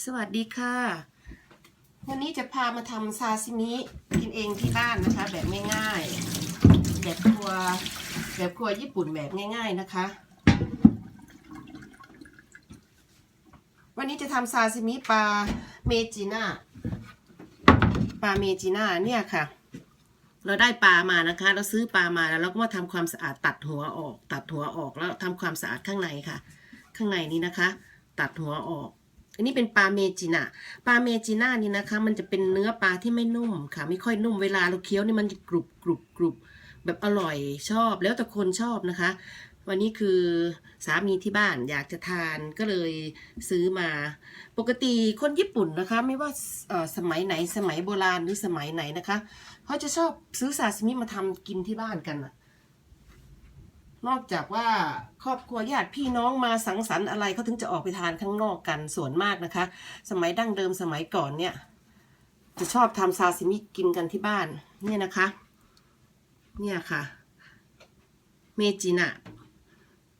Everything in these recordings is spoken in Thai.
สวัสดีค่ะ วันนี้จะพามาทำซาซิมิกินเองที่บ้านนะคะ แบบง่ายๆ แบบครัวแบบครัวญี่ปุ่นแบบง่าย ๆนะคะ วันนี้จะทำซาซิมิปลาเมจิน่าปลาเมจิน่าเนี่ยค่ะ เราได้ปลามานะคะ เราซื้อปลามาแล้วเราก็มาทำความสะอาดตัดหัวออก ตัดหัวออกแล้วทำความสะอาดข้างในค่ะ ข้างในนี้นะคะ ตัดหัวออก นนี้เป็นปลาเมจิน่าปลาเมจิน่านี่นะคะ มันจะเป็นเนื้อปลาที่ไม่นุ่มค่ะ ไม่ค่อยนุ่มเวลาเราเคี้ยวนี่มันจะกรุบกรุบกรุบแบบอร่อยชอบแล้วแต่คนชอบนะคะ วันนี้คือสามีที่บ้านอยากจะทานก็เลยซื้อมา ปกติคนญี่ปุ่นนะคะ ไม่ว่าสมัยไหนสมัยโบราณหรือสมัยไหนนะคะเขาจะชอบซื้อซาซิมิมาทำกินที่บ้านกันน่ะ นอกจากว่าครอบครัวญาติพี่น้องมาสังสรรค์อะไรเขาถึงจะออกไปทานข้างนอกกันส่วนมากนะคะ สมัยดั้งเดิมสมัยก่อนเนี่ย จะชอบทำซาซิมิกินกันที่บ้าน เนี่ยนะคะ เนี่ยค่ะ เมจินะ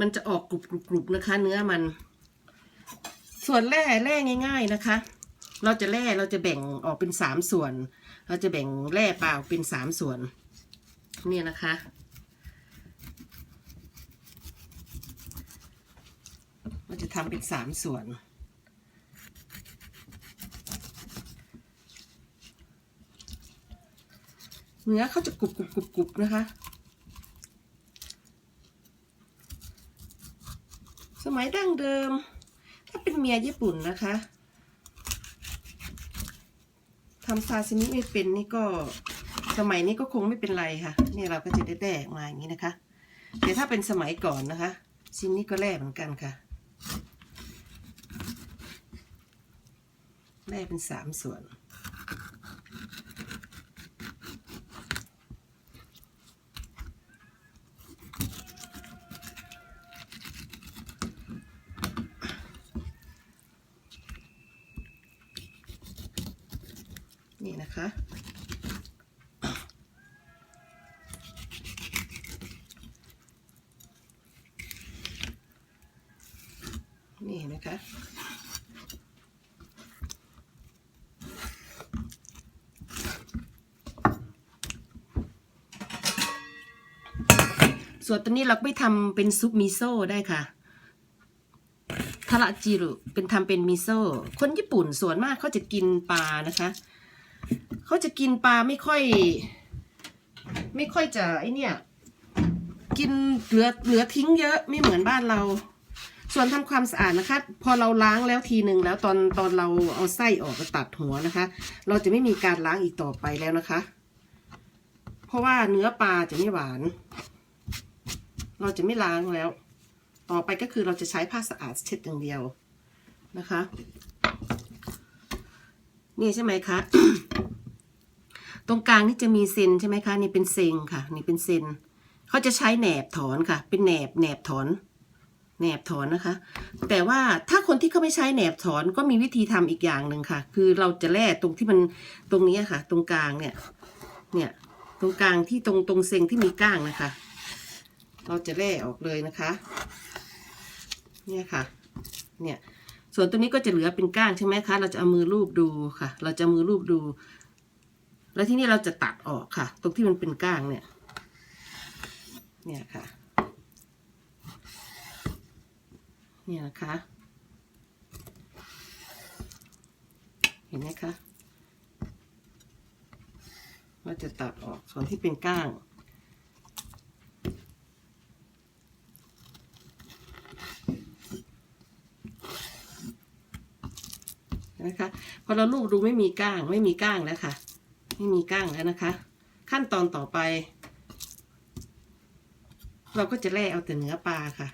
มันจะออกกรุบกรุบนะคะ เนื้อมัน ส่วนแร่แร่ง่าย ๆนะคะ เราจะแร่เราจะแบ่งออกเป็นสามส่วน เราจะแบ่งแร่เปล่าเป็นสามส่วน เนี่ยนะคะ เราจะทำเป็นสามส่วน เนื้อเขาจะกรุบกรุบกรุบกรุบนะคะสมัยดั้งเดิม ถ้าเป็นเมียญี่ปุ่นนะคะทำซาซิมิไม่เป็นนี่ก็สมัยนี้ก็คงไม่เป็นไรค่ะนี่เราก็จะได้แดกมาอย่างนี้นะคะ แต่ถ้าเป็นสมัยก่อนนะคะ ชิ้นนี้ก็แร่เหมือนกันค่ะ แร่เป็นสามส่วนนี่นะคะ นี่เห็นะคะ ส่วนตัวนี้เราไปทำเป็นซุปมิโซะได้ค่ะทาระจิรุเป็นทำเป็นมิโซะคนญี่ปุ่นส่วนมากเขาจะกินปลานะคะเขาจะกินปลาไม่ค่อย ไม่ค่อยจะไอเนี่ยกินเหลือเหลือทิ้งเยอะไม่เหมือนบ้านเรา ส่วนทำความสะอาดนะคะ พอเราล้างแล้วทีหนึ่งแล้วตอนตอนเราเอาไส้ออกตัดหัวนะคะ เราจะไม่มีการล้างอีกต่อไปแล้วนะคะ เพราะว่าเนื้อปลาจะไม่หวาน เราจะไม่ล้างแล้ว ต่อไปก็คือเราจะใช้ผ้าสะอาดเช็ดอย่างเดียวนะคะ นี่ใช่ไหมคะ ตรงกลางนี่จะมีเซนใช่ไหมคะ นี่เป็นเซงค่ะ นี่เป็นเซนเขาจะใช้แหนบถอนค่ะ เป็นแหนบแหนบถอนแหนบถอนนะคะ แต่ว่าถ้าคนที่เขาไม่ใช้แหนบถอนก็มีวิธีทำอีกอย่างหนึ่งค่ะ คือเราจะแล่ตรงที่มันตรงนี้ค่ะ ตรงกลางเนี่ย เนี่ย ตรงกลางที่ตรงตรงเซงที่มีก้างนะคะ เราจะแล่ออกเลยนะคะ เนี่ยค่ะ เนี่ย ส่วนตัวนี้ก็จะเหลือเป็นก้างใช่ไหมคะ เราจะเอามือลูบดูค่ะ เราจะมือลูบดู แล้วที่นี่เราจะตัดออกค่ะ ตรงที่มันเป็นก้างเนี่ย เนี่ยค่ะ เนี่ยนะคะ เห็นไหมคะ เราจะตัดออกส่วนที่เป็นก้าง นะคะพอเราลูกดูไม่มีก้าง ไม่มีก้างแล้วค่ะ ไม่มีก้างแล้วนะคะ ขั้นตอนต่อไป เราก็จะแล่เอาแต่เนื้อปลาค่ะ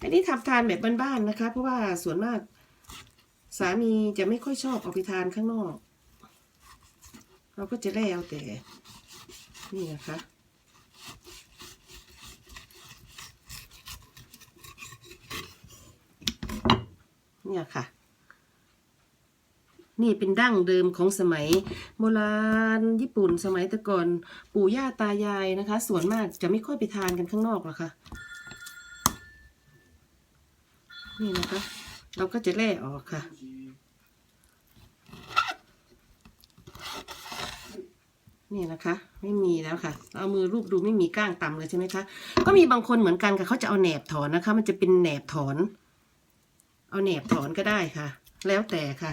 อันนี้ทำทานแบบบ้านๆนะคะ เพราะว่าส่วนมาก สามีจะไม่ค่อยชอบเอาไปทานข้างนอก เราก็จะแล่เอาแต่ นี่นะคะ เนี่ยค่ะ นี่เป็นดั้งเดิมของสมัย โบราณญี่ปุ่นสมัยต่ก่อนปู่ย่าตายายนะคะ ส่วนมากจะไม่ค่อยไปทานกันข้างนอกหรอกค่ะนี่นะคะ เราก็จะแล่ออกค่ะ นี่นะคะ ไม่มีแล้วค่ะ เอามือรูปดูไม่มีก้างต่ำเลยใช่ไหมคะ ก็มีบางคนเหมือนกันค่ะเขาจะเอาแหนบถอนนะคะ มันจะเป็นแหนบถอน เอาแหนบถอนก็ได้ค่ะ แล้วแต่ค่ะ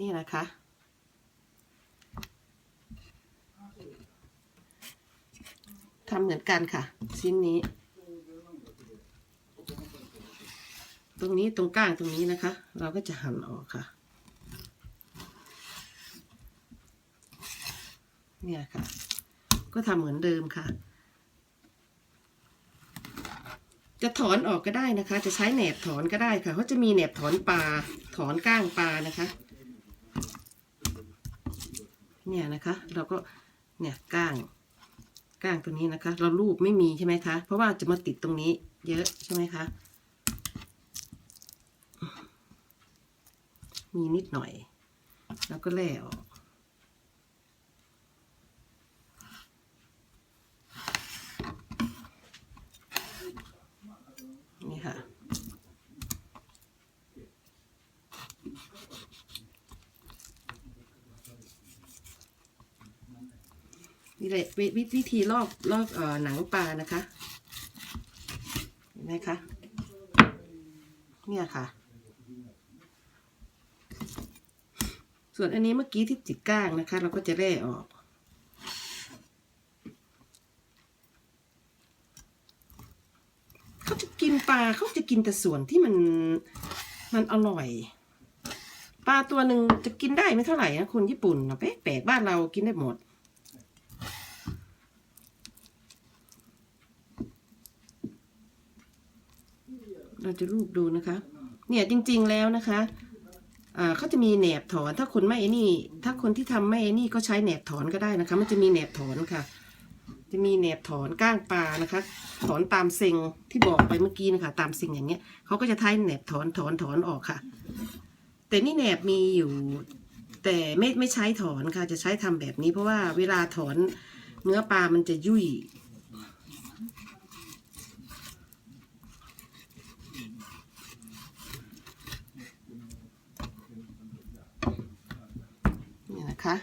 นี่นะคะ ทำเหมือนกันค่ะ ชิ้นนี้ ตรงนี้ตรงก้างตรงนี้นะคะ เราก็จะหั่นออกค่ะ เนี่ยค่ะ ก็ทำเหมือนเดิมค่ะจะถอนออกก็ได้นะคะ จะใช้แหนบถอนก็ได้ค่ะเขาจะมีแหนบถอนปลาถอนก้างปลานะคะ เนี่ยนะคะ เราก็เนี่ยก้างก้างตัวนี้นะคะ เราลูบไม่มีใช่ไหมคะ เพราะว่าจะมาติดตรงนี้เยอะใช่ไหมคะมีนิดหน่อย แล้วก็แล่ออก นี่ค่ะ นี่เลย วิวิวิธีลอกลอกอหนังปลานะคะเห็นไหมคะเนี่ยค่ะ ส่วนอันนี้เมื่อกี้ที่ติดก้างนะคะ เราก็จะแล่ออกเขาจะกินปลาเขาจะกินแต่ส่วนที่มันมันอร่อยปลาตัวหนึ่งจะกินได้ไม่เท่าไหร่นะคนญี่ปุ่นนะแปลกๆบ้านเรากินได้หมด เราจะรูปดูนะคะ เนี่ยจริงๆแล้วนะคะเขาจะมีแหนบถอนถ้าคนไม่ไอ้นี่ ถ้าคนที่ทำไม่ไอ้นี่ก็ใช้แหนบถอนก็ได้นะคะ มันจะมีแหนบถอนค่ะ จะมีแหนบถอนก้างปลานะคะ ถอนตามเซ็งที่บอกไปเมื่อกี้นะคะ ตามเซ็งอย่างเงี้ยเขาก็จะใช้แหนบถอนถอนถอนออกค่ะ แต่นี่แหนบมีอยู่ แต่ไม่ไม่ใช้ถอนค่ะ จะใช้ทำแบบนี้ เพราะว่าเวลาถอนเนื้อปลามันจะยุ่ย นี่นะคะ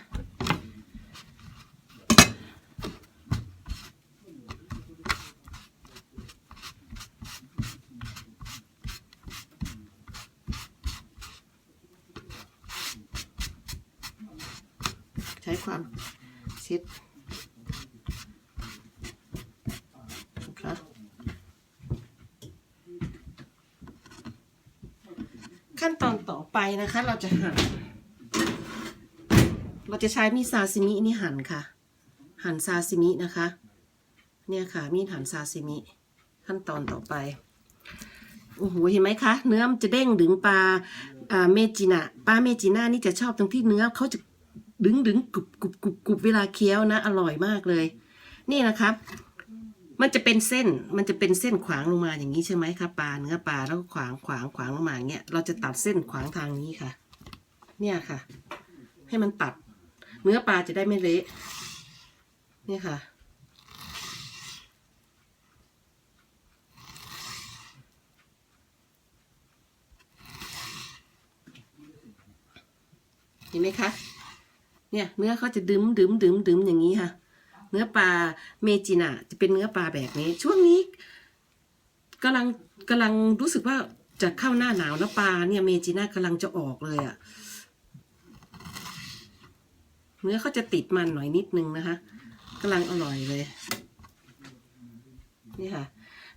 ใช้ ความเช็ดนะคะขั้นตอนต่อไปนะคะเราจะหั่นเราจะใช้มีดซาซิมินี่หั่นค่ะ หั่นซาซิมินะคะ เนี่ยค่ะมีดหั่นซาซิมิ ขั้นตอนต่อไปโอ้โหเห็นไหมคะ เนื้อมันจะเด้งดึงปลาอ่าเมจินะปลาเมจิน่านี่จะชอบตรงที่เนื้อเขาจะ ดึงดึงกรุบกรุบกรุบกรุบเวลาเคี้ยวนะ อร่อยมากเลย นี่นะคะมันจะเป็นเส้นมันจะเป็นเส้นขวางลงมาอย่างนี้ใช่ไหมคะปลาเนื้อปลาแล้วก็ขวางขวางขวางลงมาอย่างเงี้ยเราจะตัดเส้นขวางทางนี้ค่ะ เนี่ยค่ะ ให้มันตัด เนื้อปลาจะได้ไม่เละนี่ค่ะเห็นไหมคะ เนี่ยเนื้อเขาจะดึมดึมดึมดึมอย่างนี้ค่ะ เนื้อปลาเมจินะจะเป็นเนื้อปลาแบบนี้ ช่วงนี้กำลังกำลังรู้สึกว่าจะเข้าหน้าหนาวแล้วปลาเนี่ยเมจินะกำลังจะออกเลยอะ่ะเนื้อเขาจะติดมันหน่อยนิดนึงนะคะกำลังอร่อยเลย นี่ค่ะ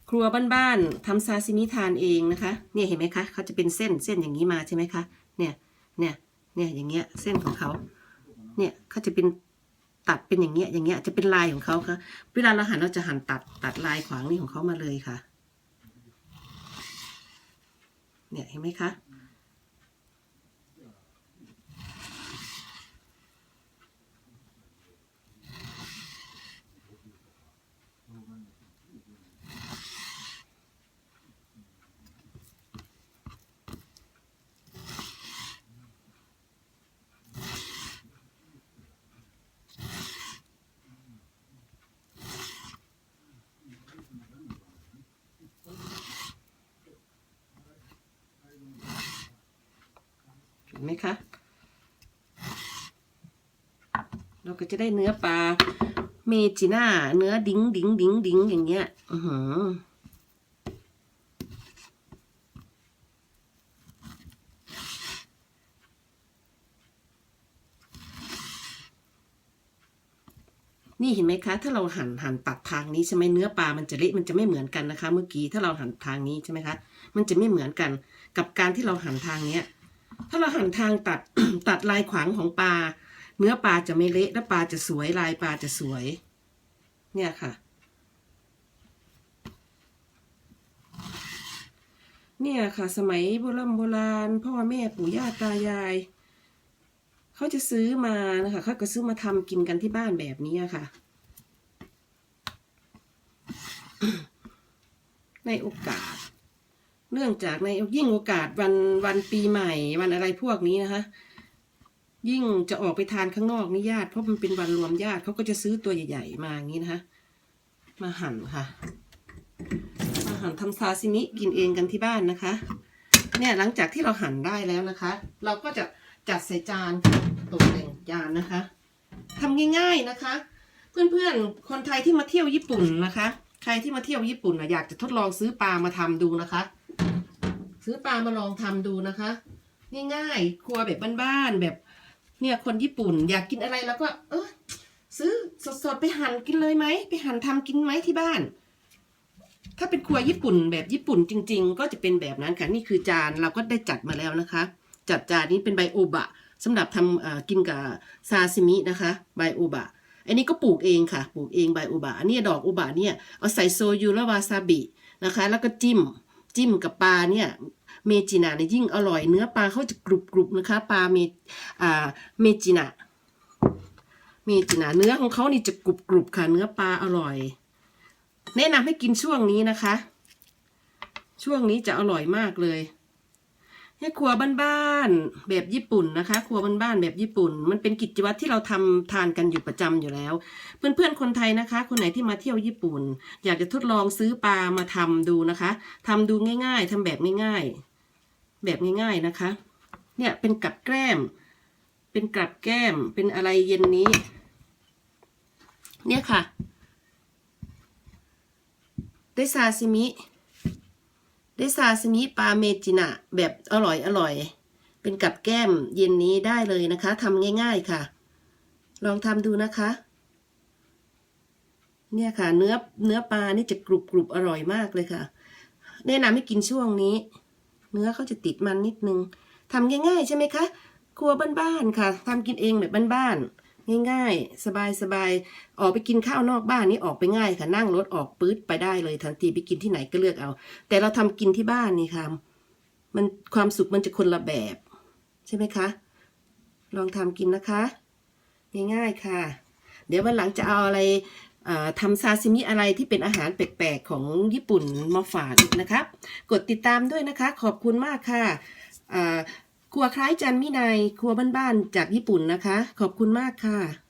ครัวบ้านๆทำซาซิมิทานเองนะคะ เนี่ยเห็นไหมคะเขาจะเป็นเส้นเส้นอย่างนี้มาใช่ไหมคะ เนี่ย เนี่ย เนี่ยอย่างเงี้ยเส้นของเขา เนี่ยเขาจะเป็นตัดเป็นอย่างเงี้ยอย่างเงี้ยจะเป็นลายของเขาค่ะ เวลาเราหันเราจะหันตัดตัดลายขวางนี่ของเขามาเลยค่ะ เนี่ยเห็นไหมคะ ห็นไหมคะเราก็จะได้เนื้อปลาเมจิน่าเนื้อดิ้งดิ้งดิ้งดิ้งอย่างเงี้ยอือหือนี่เห็นไหมคะ ถ้าเราหั่นหั่นตัดทางนี้ใช่ไหมเนื้อปลา มันจะเละมันจะไม่เหมือนกันนะคะ เมื่อกี้ถ้าเราหั่นทางนี้ใช่ไหมคะ มันจะไม่เหมือนกัน กับการที่เราหั่นทางเนี้ย ถ้าเราหั่นทางตัด ตัดลายขวางของปลา เนื้อปลาจะไม่เละและปลาจะสวยลายปลาจะสวย เนี่ยค่ะ เนี่ยค่ะ สมัยโบราณโบราณ พ่อแม่ปู่ย่าตายาย เขาจะซื้อมานะคะเขาก็ซื้อมาทำกินกันที่บ้านแบบนี้ค่ะในโอกาส เนื่องจากในยิ่งโอกาสวันวันปีใหม่วันอะไรพวกนี้นะคะ ยิ่งจะออกไปทานข้างนอกนี่ญาติเพราะมันเป็นวันรวมญาติเขาก็จะซื้อตัวใหญ่ ๆ มาอย่างนี้นะคะ มาหั่นค่ะ มาหั่นทำซาซิมิกินเองกันที่บ้านนะคะ เนี่ยหลังจากที่เราหั่นได้แล้วนะคะ เราก็จะจัดใส่จานตกแต่งจานนะคะทำง่าย ๆนะคะ เพื่อนๆคนไทยที่มาเที่ยวญี่ปุ่นนะคะ ใครที่มาเที่ยวญี่ปุ่นนะอยากจะทดลองซื้อปลามาทำดูนะคะ ซื้อปลามาลองทำดูนะคะง่ายๆครัวแบบบ้านๆแบบ เนี่ยคนญี่ปุ่น อยากกินอะไรแล้วก็ เออซื้อสดๆไปหั่นกินเลยไหมไปหั่นทำกินไหมที่บ้าน ถ้าเป็นครัวญี่ปุ่นแบบญี่ปุ่นจริง ๆ ก็จะเป็นแบบนั้นค่ะนี่คือจานเราก็ได้จัดมาแล้วนะคะ จัดจานนี้เป็นไบโอบะสำหรับทำกินกับซาซิมินะคะไบโอบะอันนี้ก็ปลูกเองค่ะ ปลูกเองไบโอบะอันนี้ดอกโอบะเนี่ยเอาใส่โซยุและวาซาบินะคะ แล้วก็จิ้ม จิ้มกับปลาเนี่ย เมจินะเนี่ยยิ่งอร่อยเนื้อปลาเขาจะกรุบกรุบนะคะปลาเมอ่าเมจินะเมจินะเนื้อของเขานี่จะกรุบกรุบค่ะ เนื้อปลาอร่อย แนะนำให้กินช่วงนี้นะคะ ช่วงนี้จะอร่อยมากเลยให้ครัวบ้านๆแบบญี่ปุ่นนะคะ ครัวบ้านๆแบบญี่ปุ่น มันเป็นกิจวัตรที่เราทำทานกันอยู่ประจำอยู่แล้ว เพื่อนๆคนไทยนะคะ คนไหนที่มาเที่ยวญี่ปุ่น อยากจะทดลองซื้อปลามาทำดูนะคะทำดูง่าย ๆทำแบบง่ายๆ แบบง่ายๆนะคะ เนี่ยเป็นกับแกล้ม เป็นกับแก้ม เป็นอะไรเย็นนี้ เนี่ยค่ะ ได้ซาซิมิ ได้ซาซิมิปลาเมจินะแบบอร่อยอร่อย เป็นกับแก้มเย็นนี้ได้เลยนะคะทำง่าย ๆค่ะ ลองทำดูนะคะ เนี่ยค่ะ เนื้อเนื้อปลานี่จะกรุบกรุบอร่อยมากเลยค่ะ แนะนำให้กินช่วงนี้ เนื้อเขาจะติดมันนิดนึงทำง่าย ๆ ใช่ไหมคะครัวบ้านๆค่ะทำกินเองแบบบ้านๆง่ายๆ สบายๆออกไปกินข้าวนอกบ้านนี่ออกไปง่ายค่ะนั่งรถออกปื๊ดไปได้เลยทันทีไปกินที่ไหนก็เลือกเอา แต่เราทำกินที่บ้านนี่ค่ะมันความสุขมันจะคนละแบบ ใช่ไหมคะ ลองทำกินนะคะ ง่ายๆค่ะ เดี๋ยววันหลังจะเอาอะไร ทำซาซิมิอะไรที่เป็นอาหารแปลกๆของญี่ปุ่นมาฝากนะครับ กดติดตามด้วยนะคะ ขอบคุณมากค่ะครัวคล้ายจันมินายครัวบ้านๆจากญี่ปุ่นนะคะ ขอบคุณมากค่ะ